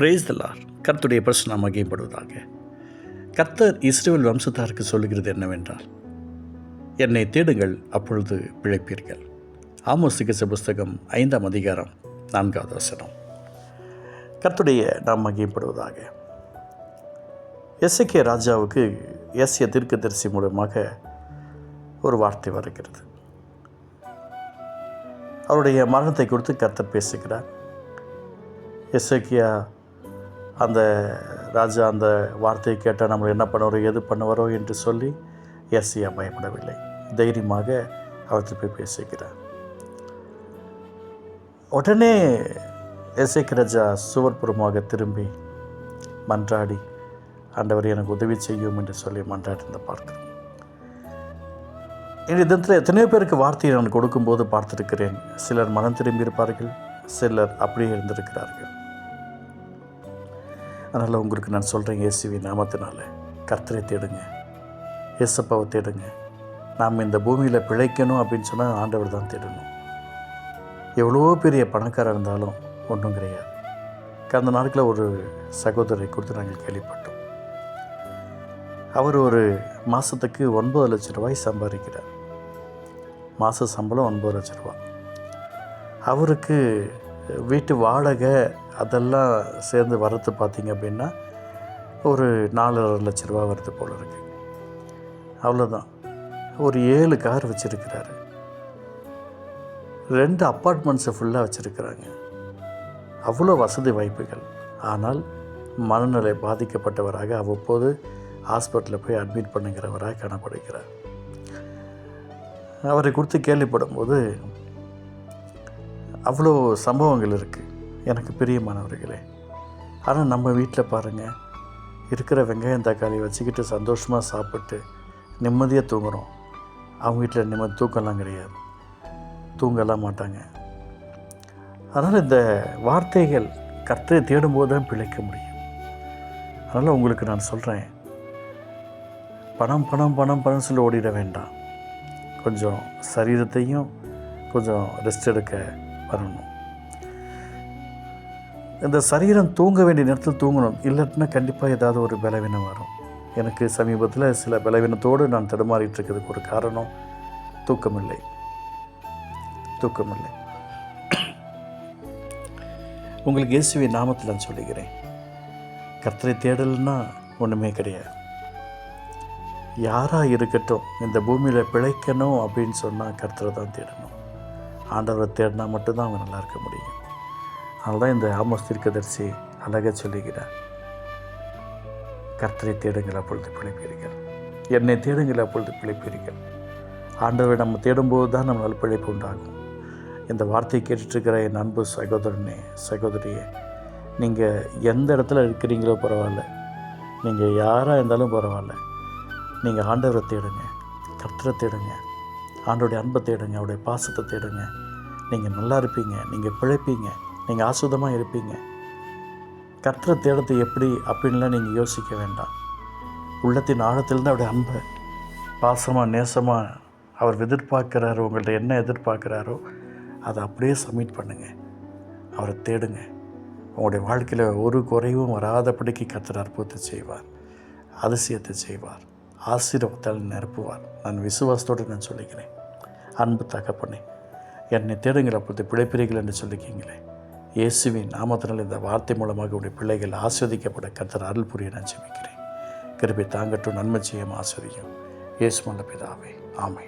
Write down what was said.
Brace தலார் கர்த்துடைய பிரச்சனை மகிமைப்படுவதாக. கர்த்தர் இஸ்ரேல் வம்சத்தாருக்கு சொல்லுகிறது என்னவென்றால் என்னை தேடுங்கள் அப்பொழுது பிழைப்பீர்கள். ஆமோஸ் சிகிச்சை புஸ்தகம் ஐந்தாம் அதிகாரம் நான்காவது வசனம். கர்த்துடைய நாம் மகிமைப்படுவதாக. எஸ்ஏகே ராஜாவுக்கு எஸ்ய தீர்க்கதரிசி மூலமாக ஒரு வார்த்தை வருகிறது. அவருடைய மரணத்தை குறித்து கர்த்தர் பேசுகிறார். எஸ்ஏகியா அந்த ராஜா அந்த வார்த்தையை கேட்டால் நம்ம என்ன பண்ணுவாரோ எது பண்ணுவாரோ என்று சொல்லி எஸ்ஐயா பயப்படவில்லை தைரியமாக அவர் போய் பேசுகிறார். உடனே எஸ்ஐக்கு ராஜா சுவர்புறமாக திரும்பி மன்றாடி ஆண்டவர் எனக்கு உதவி செய்யும் என்று சொல்லி மன்றாடி பார்க்கிறோம் இந்த தினத்தில் எத்தனையோ பேருக்கு வார்த்தையை நான் கொடுக்கும்போது பார்த்துருக்கிறேன். சிலர் மனம் திரும்பி இருப்பார்கள் சிலர் அப்படியே இருந்திருக்கிறார்கள். அதனால் உங்களுக்கு நான் சொல்கிறேன் இயேசுவி நாமத்தினால. கர்த்தரை தேடுங்க. இயேசப்பாவை தேடுங்க. நாம் இந்த பூமியில் பிழைக்கணும் அப்படின்னு சொன்னால் ஆண்டவர் தான் தேடணும். எவ்வளோ பெரிய பணக்காரர் இருந்தாலும் ஒன்றும் கிடையாது. கடந்த நாட்களில் ஒரு சகோதரரை கொடுத்து நாங்கள் கேள்விப்பட்டோம். அவர் ஒரு மாதத்துக்கு ஒன்பது லட்ச ரூபாய் சம்பாதிக்கிறார். மாத சம்பளம் ஒன்பது லட்ச ரூபா. அவருக்கு வீட்டு வாடகை அதெல்லாம் சேர்ந்து வரது பார்த்தீங்க அப்படின்னா ஒரு நாலரை லட்ச ரூபா வருது போல் இருக்குது அவ்வளோதான் ஒரு ஏழு கார் வச்சுருக்கிறாரு. ரெண்டு அப்பார்ட்மெண்ட்ஸை ஃபுல்லாக வச்சுருக்கிறாங்க. அவ்வளோ வசதி வாய்ப்புகள். ஆனால் மனநிலை பாதிக்கப்பட்டவராக அவ்வப்போது ஹாஸ்பிட்டலில் போய் அட்மிட் பண்ணுங்கிறவராக காணப்படுகிறார். அவரை குறித்து கேள்விப்படும்போது அவ்வளோ சம்பவங்கள் இருக்குது எனக்கு பிரியமானவர்களே ஆனால் நம்ம வீட்டில் பாருங்கள் இருக்கிற வெங்காயம் தக்காளி வச்சுக்கிட்டு சந்தோஷமாக சாப்பிட்டு நிம்மதியாக தூங்குகிறோம் அவங்க வீட்டில் நிம்மதி தூக்கம்லாம் கிடையாது. தூங்கலாம் மாட்டாங்க. அதனால் இந்த வார்த்தைகள் கர்த்தரை தேடும்போது தான் பிழைக்க முடியும். அதனால் உங்களுக்கு நான் சொல்கிறேன் பணம் பணம் பணம் பணம் சொல்லி ஓடிட வேண்டாம். கொஞ்சம் சரீரத்தையும் கொஞ்சம் ரெஸ்ட் எடுக்க வரணும். இந்த சரீரம் தூங்க வேண்டிய நேரத்தில் தூங்கணும். இல்லாட்டினா கண்டிப்பாக ஏதாவது ஒரு பலவீனம் வரும். எனக்கு சமீபத்தில் சில பலவீனத்தோடு நான் தடுமாறிட்டு இருக்கிறதுக்கு ஒரு காரணம் தூக்கமில்லை. தூக்கமில்லை. உங்களுக்கு இயேசுவை நாமத்தில் நான் சொல்லுகிறேன். கர்த்தரை தேடல்னா ஒன்றுமே கிடையாது. யாராக இருக்கட்டும் இந்த பூமியில் பிழைக்கணும் அப்படின்னு சொன்னால் கர்த்தரை தான் தேடணும். ஆண்டவரை தேடினா மட்டும்தான் அவங்க நல்லா இருக்க முடியும். அதனால தான் இந்த ஆமோஸ் தீர்க்கதரிசி அழகாக சொல்லுகிறார். கர்த்தரை தேடுங்கள் அப்பொழுது பிழைப்பீர்கள். என்னை தேடுங்கள் அப்பொழுது பிழைப்பீர்கள். ஆண்டவரை நம்ம தேடும்போது தான் நம்மளால் பிழைப்பு உண்டாகும். இந்த வார்த்தையை கேட்டுட்ருக்கிற என் அன்பு சகோதரனே சகோதரியே நீங்கள் எந்த இடத்துல இருக்கிறீங்களோ பரவாயில்ல. நீங்கள் யாராக இருந்தாலும் பரவாயில்ல. நீங்கள் ஆண்டவரை தேடுங்க கர்த்தரை தேடுங்க. ஆண்டோடைய அன்பை தேடுங்க அவருடைய பாசத்தை தேடுங்க. நீங்கள் நல்லா இருப்பீங்க நீங்கள் பிழைப்பீங்க நீங்கள் ஆசுதமாக இருப்பீங்க. கர்த்தரை தேடத்தை எப்படி அப்படின்லாம் நீங்கள் யோசிக்க வேண்டாம். உள்ளத்தின் ஆழத்திலிருந்து அவருடைய அன்பை பாசமாக நேசமாக அவர் எதிர்பார்க்குறாரோ உங்கள்கிட்ட என்ன எதிர்பார்க்குறாரோ அதை அப்படியே சப்மிட் பண்ணுங்கள் அவரை தேடுங்க. உங்களுடைய வாழ்க்கையில் ஒரு குறைவும் வராதபடிக்கு கர்த்தர் அற்புதத்தை செய்வார் அதிசயத்தை செய்வார். ஆசீர்வத்தால் நிரப்புவார். நான் விசுவாசத்தோடு நான் சொல்லிக்கிறேன் அன்பு தகப்பனே என்னை தேடுங்கள் அப்பொழுது பிழைப்பிறீர்கள் என்று சொல்லிக்கிங்களே இயேசுவின் நாமத்தினால் இந்த வார்த்தை மூலமாக உடைய பிள்ளைகள் ஆஸ்வதிக்கப்பட கத்தர் அருள் புரிய நான் ஜெபிக்கிறேன். கிருபை தாங்கட்டும் நன்மை செய்யும் ஆஸ்வதியும் இயேசு மல்ல பிதாவே. ஆமை